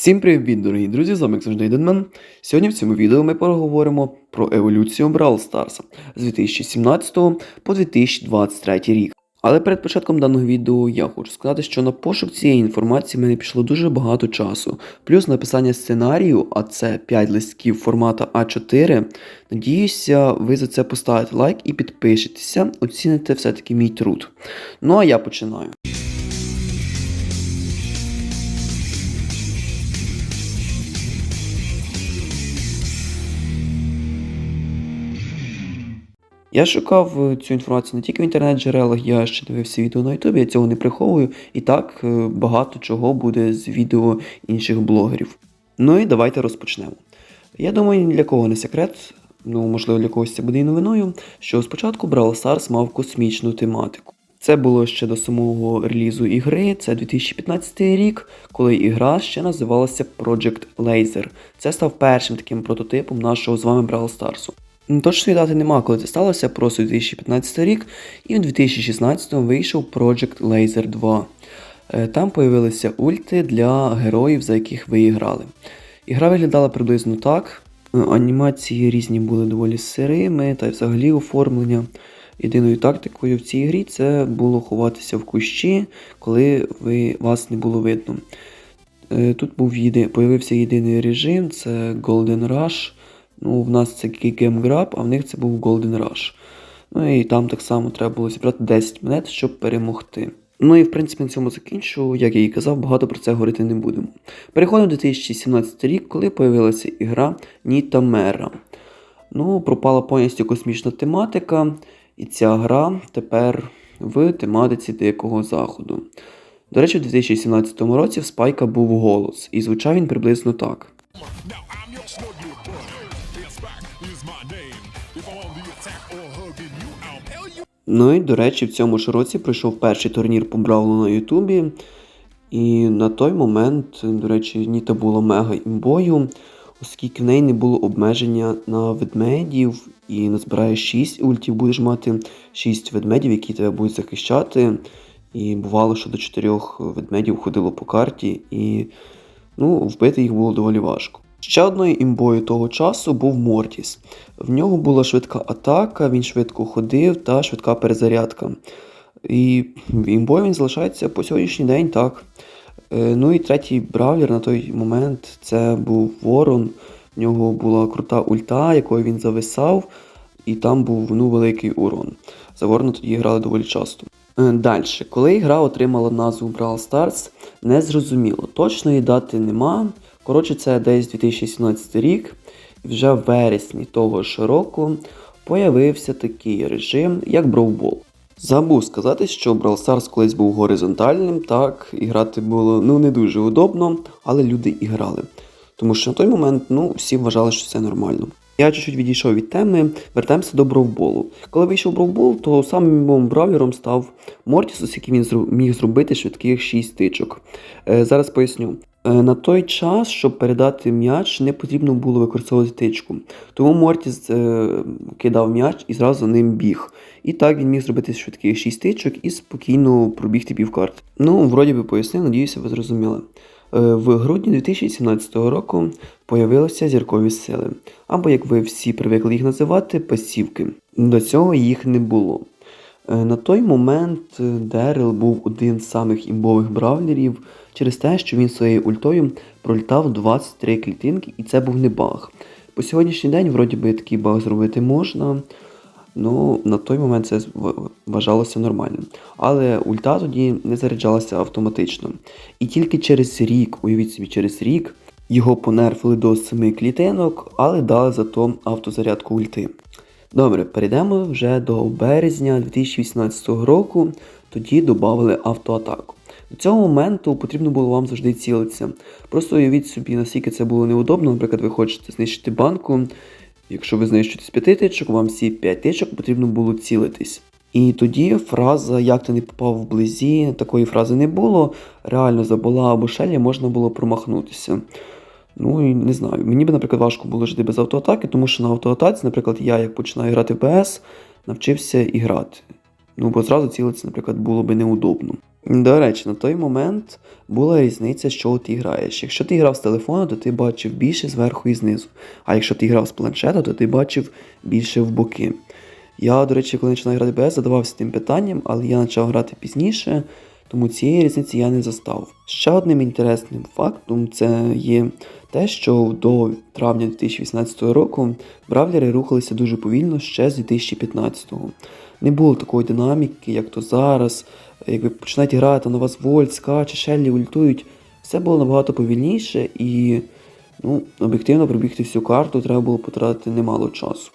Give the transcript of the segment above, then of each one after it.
Всім привіт, дорогі друзі! З вами завжди Денмен. Сьогодні в цьому відео ми поговоримо про еволюцію Brawl Stars з 2017 по 2023 рік. Але перед початком даного відео я хочу сказати, що на пошук цієї інформації мене пішло дуже багато часу. Плюс написання сценарію, а це 5 листків формату А4. Надіюся, ви за це поставите лайк і підпишетеся, оціните все-таки мій труд. Ну а я починаю. Я шукав е, цю інформацію не тільки в інтернет-джерелах, я ще дивився відео на Ютубі, я цього не приховую. І так е, багато чого буде з відео інших блогерів. Ну і давайте розпочнемо. Я думаю, ні для кого не секрет, ну можливо для когось це буде і новиною, що спочатку Brawl Stars мав космічну тематику. Це було ще до самого релізу ігри, це 2015 рік, коли ігра ще називалася Project Laser. Це став першим таким прототипом нашого з вами Brawl Stars. Ну, Точної дати нема, коли це сталося, просто 2015 рік, і в 2016 вийшов Project Laser 2. Е, Там появилися ульти для героїв, за яких ви грали. Ігра виглядала приблизно так. Е, Анімації різні були доволі сирими, та й взагалі оформлення. Єдиною тактикою в цій грі це було ховатися в кущі, коли ви, вас не було видно. Е, Тут був єди, появився єдиний режим, це Golden Rush. Ну, в нас це Grab, а в них це був Golden Rush. Ну і там так само треба було зібрати 10 монет, щоб перемогти. Ну і в принципі на цьому закінчу, як я і казав, багато про це говорити не будемо. Переходимо в 2017 рік, коли появилася ігра Ніта Мера. Ну, пропала повністю космічна тематика, і ця гра тепер в тематиці Дикого Заходу. До речі, у 2017 році в Спайка був голос, і звучав він приблизно так. Ну і, до речі, в цьому ж році пройшов перший турнір по Бравлу на Ютубі. І на той момент, до речі, Ніта була мега імбою, оскільки в неї не було обмеження на ведмедів, і назбираєш 6 ультів, будеш мати 6 ведмедів, які тебе будуть захищати. І бувало, що до 4 ведмедів ходило по карті, і ну, вбити їх було доволі важко. Ще одною імбою того часу був Мортіс. В нього була швидка атака, він швидко ходив та швидка перезарядка. І імбою він залишається по сьогоднішній день так. Е, Ну і третій бравлер на той момент це був Ворон. В нього була крута ульта, якою він зависав, і там був ну, великий урон. За Ворона тоді грали доволі часто. Далі, коли гра отримала назву Brawl Stars, не зрозуміло. Точної дати нема. Коротше, це десь 2017 рік, і вже в вересні того ж року появився такий режим, як Brawl Забув сказати, що Brawl Stars колись був горизонтальним, так, і грати було ну, не дуже удобно, але люди і грали. Тому що на той момент ну, всі вважали, що це нормально. Я чуть-чуть відійшов від теми, вертаємося до бровболу. Коли вийшов бровбол, то самим бравлером став Мортіс, оскільки він міг зробити швидких 6 тичок. Е, зараз поясню. Е, на той час, щоб передати м'яч, не потрібно було використовувати тичку. Тому Мортіс е, кидав м'яч і зразу ним біг. І так він міг зробити швидких 6 тичок і спокійно пробігти півкарти. Ну, вроді би пояснив, надіюся, ви зрозуміли. Е, В грудні 2017 року появилися зіркові сили, або, як ви всі привикли їх називати, пасівки. До цього їх не було. На той момент Дерел був один з самих імбових бравлерів через те, що він своєю ультою пролітав 23 клітинки, і це був не баг. По сьогоднішній день, вроді би, такий баг зробити можна. Ну, на той момент це вважалося нормальним. Але ульта тоді не заряджалася автоматично. І тільки через рік, уявіть собі, через рік його понерфили до 7 клітинок, але дали зато автозарядку ульти. Добре, перейдемо вже до березня 2018 року, тоді додали автоатаку. До цього моменту потрібно було вам завжди цілитися. Просто уявіть собі, наскільки це було неудобно. Наприклад, ви хочете знищити банку. Якщо ви знищуєте з 5 тичок, вам всі 5 тичок потрібно було цілитись. І тоді фраза Як ти не попав вблизі, такої фрази не було. Реально за бола або шелі можна було промахнутися. Ну і не знаю. Мені би, наприклад, важко було жити без автоатаки, тому що на автоатаці, наприклад, я, як починаю грати в БС, навчився і грати. Ну, бо зразу цілитися, наприклад, було би неудобно. До речі, на той момент була різниця, що ти граєш. Якщо ти грав з телефону, то ти бачив більше зверху і знизу. А якщо ти грав з планшета, то ти бачив більше в боки. Я, до речі, коли починав грати БС, задавався тим питанням, але я почав грати пізніше, тому цієї різниці я не застав. Ще одним інтересним фактом це є те, що до травня 2018 року бравлери рухалися дуже повільно ще з 2015-го. Не було такої динаміки, як то зараз. Як ви починаєте грати, на вас вольт, скаче, шеллі ультують. Все було набагато повільніше і, ну, об'єктивно пробігти всю карту треба було потратити немало часу.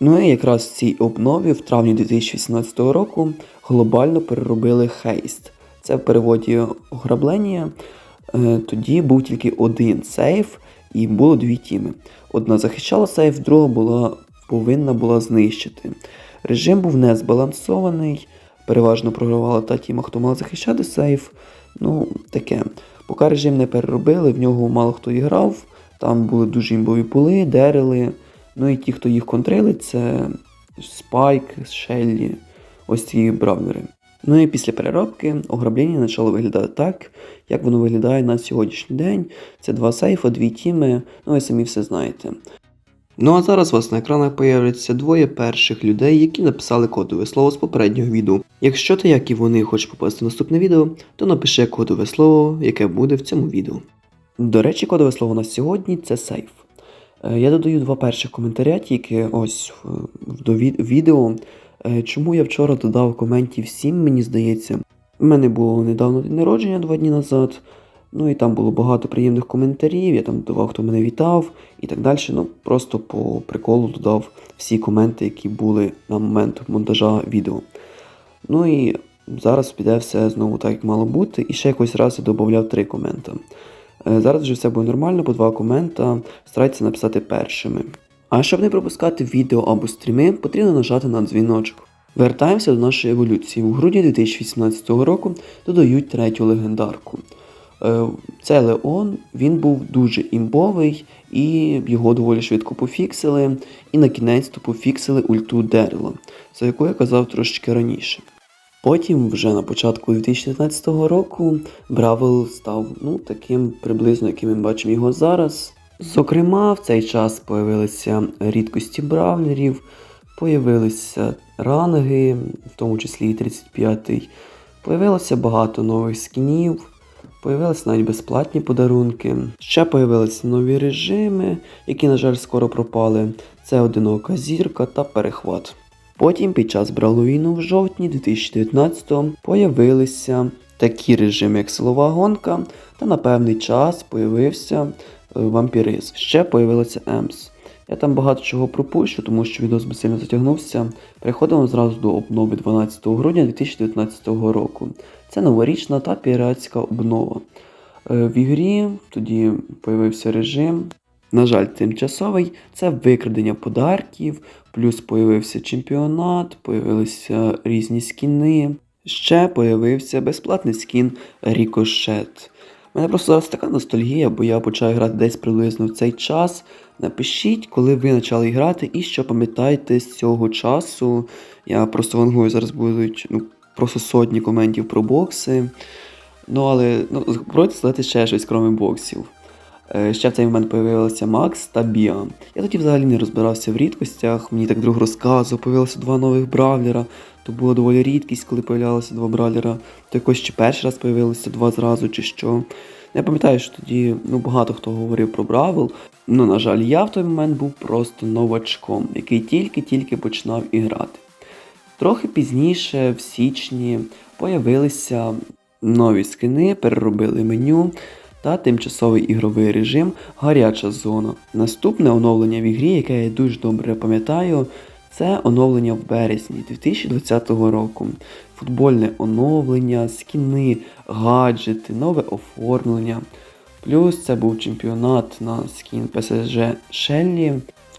Ну і якраз в цій обнові в травні 2018 року глобально переробили хейст. Це в переводі ограблення. Е, Тоді був тільки один сейф і було дві тіми. Одна захищала сейф, друга була повинна була знищити. Режим був не збалансований, переважно програвала та тіма, хто мала захищати сейф. Ну, таке. Поки режим не переробили, в нього мало хто і грав. Там були дуже імбові пули, дерели. Ну і ті, хто їх контрили, це Спайк, Шеллі, ось ці бравлери. Ну і після переробки ограблення почало виглядати так, як воно виглядає на сьогоднішній день. Це два сейфи, дві тіми, ну ви самі все знаєте. Ну а зараз у вас на екранах появляться двоє перших людей, які написали кодове слово з попереднього відео. Якщо ти, як і вони, хочеш попасти в наступне відео, то напиши кодове слово, яке буде в цьому відео. До речі, кодове слово на сьогодні це сейф. Е, Я додаю два перших коментаря, тільки ось в- до відео. Е, Чому я вчора додав коментів 7, мені здається. У мене було недавно день народження два дні назад. Ну і там було багато приємних коментарів, я там додавав, хто мене вітав і так далі. Ну, просто по приколу додав всі коменти, які були на момент монтажа відео. Ну і зараз піде все знову так, як мало бути. І ще якось раз я додав три комента. Е, Зараз вже все буде нормально, по два комента. Старайтеся написати першими. А щоб не пропускати відео або стріми, потрібно нажати на дзвіночок. Вертаємося до нашої еволюції. У грудні 2018 року додають третю легендарку. Е, Це Леон, він був дуже імбовий, і його доволі швидко пофіксили. І на кінець то пофіксили ульту Дерела, за яку я казав трошечки раніше. Потім, вже на початку 2019 року, Бравел став ну, таким приблизно, яким ми бачимо його зараз. Зокрема, в цей час появилися рідкості бравлерів, появилися ранги, в тому числі і 35-й. Появилося багато нових скінів, появилися навіть безплатні подарунки. Ще появилися нові режими, які, на жаль, скоро пропали. Це одинока зірка та перехват. Потім, під час Бравловіну в жовтні 2019-го появилися такі режими, як силова гонка, та на певний час появився е, вампіризм. Ще появилася Емс. Я там багато чого пропущу, тому що відео би сильно затягнувся. Переходимо зразу до обнови 12 грудня 2019 року. Це новорічна та піратська обнова. Е, В ігрі тоді появився режим. На жаль, тимчасовий це викрадення подарків, плюс появився чемпіонат, появилися різні скіни. Ще появився безплатний скін Рікошет. У мене просто зараз така ностальгія, бо я почав грати десь приблизно в цей час. Напишіть, коли ви почали грати і що пам'ятаєте з цього часу. Я просто вангую, зараз будуть ну, просто сотні коментів про бокси. Ну, але ну, пробуйте сказати ще щось, крім боксів. Е, Ще в цей момент появилися Макс та Біа. Я тоді взагалі не розбирався в рідкостях. Мені так друг розказував, появилося два нових бравлера. То була доволі рідкість, коли появлялося два бравлера. То якось чи перший раз появилося два зразу, чи що. Я пам'ятаю, що тоді ну, багато хто говорив про Бравл. Ну, на жаль, я в той момент був просто новачком, який тільки-тільки починав іграти. Трохи пізніше, в січні, появилися нові скини, переробили меню та тимчасовий ігровий режим Гаряча зона. Наступне оновлення в ігрі, яке я дуже добре пам'ятаю, це оновлення в березні 2020 року. Футбольне оновлення, скіни, гаджети, нове оформлення. Плюс це був чемпіонат на скін ПСЖ Шеллі.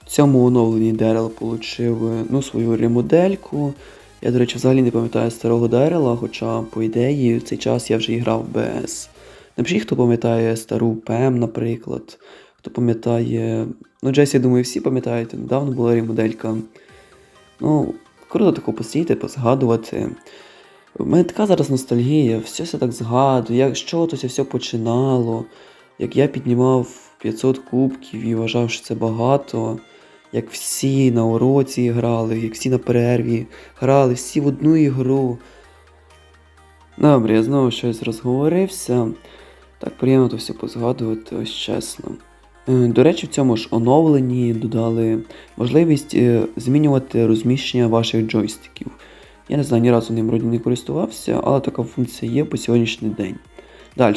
В цьому оновленні Дерел отримав ну, свою ремодельку. Я, до речі, взагалі не пам'ятаю старого Дерела, хоча, по ідеї, в цей час я вже грав в БС. Напишіть, хто пам'ятає стару ПМ, наприклад. Хто пам'ятає. Ну, Джесі, я думаю, всі пам'ятаєте, недавно була ремоделька. Ну, круто тако посидіти, позгадувати. У мене така зараз ностальгія, все це так згадую, як чого то все починало, як я піднімав 500 кубків і вважав, що це багато, як всі на уроці грали, як всі на перерві грали, всі в одну ігру. Добре, я знову щось розговорився. Так приємно то все позгадувати, ось чесно. Е, До речі, в цьому ж оновленні додали можливість е, змінювати розміщення ваших джойстиків. Я не знаю, ні разу ним вроді не користувався, але така функція є по сьогоднішній день. Далі.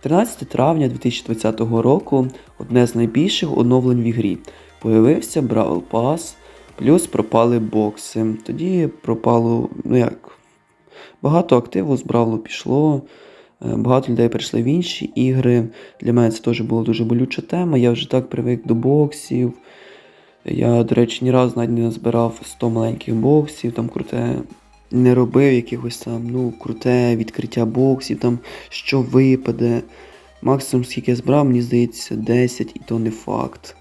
13 травня 2020 року одне з найбільших оновлень в ігрі. Появився Бравл Пас, плюс пропали бокси. Тоді пропало, ну як, багато активу з Бравлу пішло. е, Багато людей перейшли в інші ігри. Для мене це теж була дуже болюча тема. Я вже так привик до боксів. Я, до речі, ні разу навіть не назбирав 100 маленьких боксів, там круте. Не робив якихось там, ну, круте відкриття боксів, там що випаде. Максимум, скільки я збрав, мені здається, 10, і то не факт.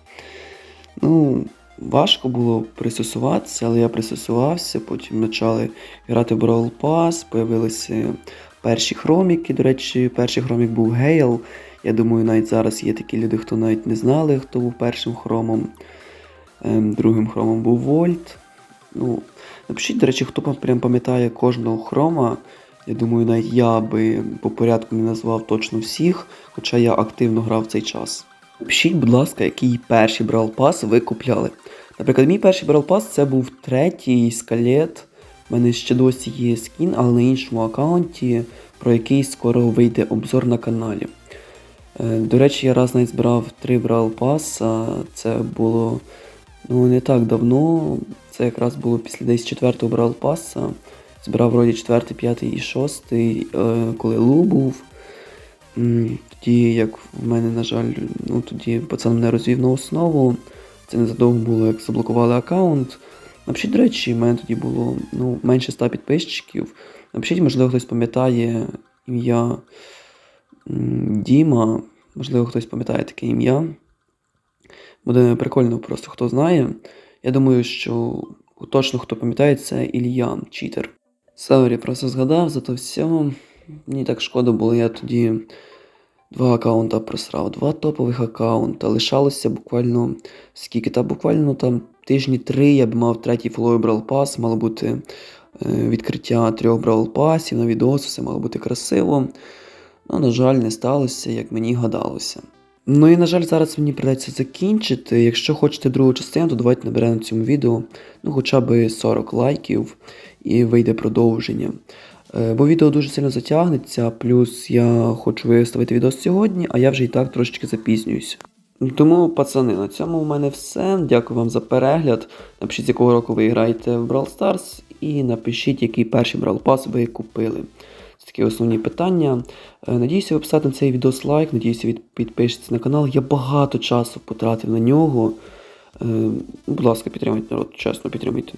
Ну, важко було пристосуватися, але я пристосувався, потім почали грати в Brawl Pass, появилися перші хроміки. До речі, перший хромік був Гейл. Я думаю, навіть зараз є такі люди, хто навіть не знали, хто був першим хромом. Ем, Другим хромом був Вольт. Ну, напишіть, до речі, хто прям пам'ятає кожного хрома. Я думаю, навіть я би по порядку не назвав точно всіх, хоча я активно грав в цей час. Напишіть, будь ласка, який перший Brawl Pass ви купляли. Наприклад, мій перший Brawl Pass це був третій скелет. У мене ще досі є скін, але на іншому аккаунті, про який скоро вийде обзор на каналі. Е, До речі, я раз навіть збирав три Brawl Pass, це було ну, не так давно. Це якраз було після десь четвертого Brawl Pass. Збирав вроді четвертий, п'ятий і шостий, е, коли Лу був. Тоді, як в мене, на жаль, ну тоді пацан мене розвів на основу. Це незадовго було, як заблокували аккаунт. Напишіть, до речі, в мене тоді було ну, менше 100 підписчиків. Напишіть, можливо, хтось пам'ятає ім'я Діма. Можливо, хтось пам'ятає таке ім'я. Буде прикольно просто хто знає. Я думаю, що точно хто пам'ятає, це Ілля, читер. Сорі, просто згадав за то все. Мені так шкода було, я тоді два аккаунта просрав, два топових аккаунта. Лишалося буквально скільки, та буквально там тижні три я б мав третій фоловий Brawl Pass, мало бути е, відкриття трьох Brawl Passів на відос, все мало бути красиво. Ну, на жаль, не сталося, як мені гадалося. Ну і на жаль, зараз мені придеться закінчити. Якщо хочете другу частину, то давайте наберемо на цьому відео ну, хоча б 40 лайків і вийде продовження. Е, Бо відео дуже сильно затягнеться, плюс я хочу виставити відео сьогодні, а я вже і так трошечки запізнююся. Тому, пацани, на цьому у мене все. Дякую вам за перегляд. Напишіть, з якого року ви граєте в Brawl Stars, і напишіть, який перший Brawl Pass ви купили. Це такі основні питання. Е, Надіюся, ви писати на цей відос лайк, надіюся, ви підпишетесь на канал. Я багато часу потратив на нього. Е, Будь ласка, підтримайте народ, чесно підтримайте.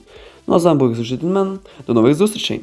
Ну а з вами був завжди Денмен. До нових зустрічей!